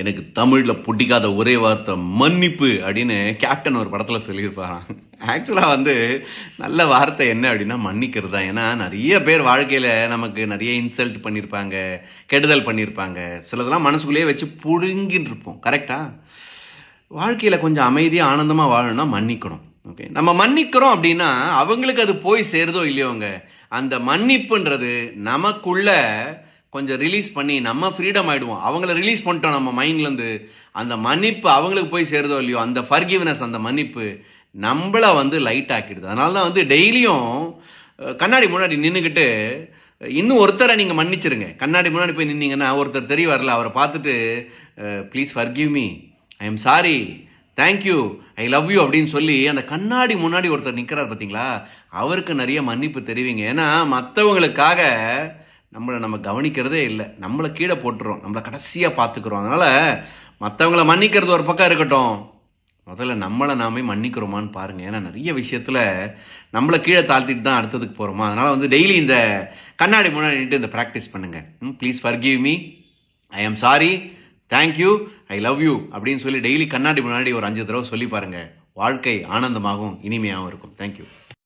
எனக்கு தமிழில் பிடிக்காத ஒரே வார்த்தை மன்னிப்பு அப்படின்னு கேப்டன் ஒரு படத்தில் சொல்லியிருப்பாராம். ஆக்சுவலாக வந்து நல்ல வார்த்தை என்ன அப்படின்னா மன்னிக்கிறது தான். ஏன்னா நிறைய பேர் வாழ்க்கையில் நமக்கு நிறைய இன்சல்ட் பண்ணியிருப்பாங்க கெடுதல் பண்ணியிருப்பாங்க சிலதெல்லாம் மனசுக்குள்ளேயே வச்சு புடுங்கின்னு இருப்போம் கரெக்டா வாழ்க்கையில் கொஞ்சம் அமைதியாக ஆனந்தமாக வாழணும்னா மன்னிக்கணும். ஓகே நம்ம மன்னிக்கிறோம் அப்படின்னா அவங்களுக்கு அது போய் சேருதோ இல்லையோங்க? அந்த மன்னிப்புன்றது நமக்குள்ள கொஞ்சம் ரிலீஸ் பண்ணி நம்ம ஃப்ரீடம் ஆகிடுவோம் அவங்கள ரிலீஸ் பண்ணிட்டோம் நம்ம மைண்ட்லேருந்து அந்த மன்னிப்பு அவங்களுக்கு போய் சேருதோ இல்லையோ அந்த ஃபர்கிவ்னஸ் அந்த மன்னிப்பு நம்மளை வந்து லைட் ஆக்கிடுது. அதனால தான் வந்து டெய்லியும் கண்ணாடி முன்னாடி நின்றுக்கிட்டு இன்னும் ஒருத்தரை நீங்கள் மன்னிச்சிருங்க. கண்ணாடி முன்னாடி போய் நின்னீங்கன்னா ஒருத்தர் தெரிய வரல அவரை பார்த்துட்டு please forgive me I am sorry thank you I love you அப்படின்னு சொல்லி அந்த கண்ணாடி முன்னாடி ஒருத்தர் நிற்கிறார் பார்த்தீங்களா அவருக்கு நிறைய மன்னிப்பு தெரிவிங்க. ஏன்னா மற்றவங்களுக்காக நம்மளை நம்ம கவனிக்கிறதே இல்லை. நம்மளை கீழே போட்டுறோம் நம்மளை கடைசியாக பார்த்துக்கிறோம். அதனால் மற்றவங்கள மன்னிக்கிறது ஒரு பக்கம் இருக்கட்டும். முதல்ல நம்மளை நாமே மன்னிக்கிறோமான்னு பாருங்க. ஏன்னா நிறைய விஷயத்தில் நம்மளை கீழே தாழ்த்திட்டு தான் அடுத்ததுக்கு போகிறோமா அதனால் வந்து டெய்லி இந்த கண்ணாடி முன்னாடி நின்று இந்த ப்ராக்டிஸ் பண்ணுங்க. Please forgive me I am sorry thank you I love you அப்படின்னு சொல்லி டெய்லி கண்ணாடி முன்னாடி ஒரு அஞ்சு தடவை சொல்லி பாருங்கள் வாழ்க்கை ஆனந்தமாகவும் இனிமையாகவும் இருக்கும். தேங்க்யூ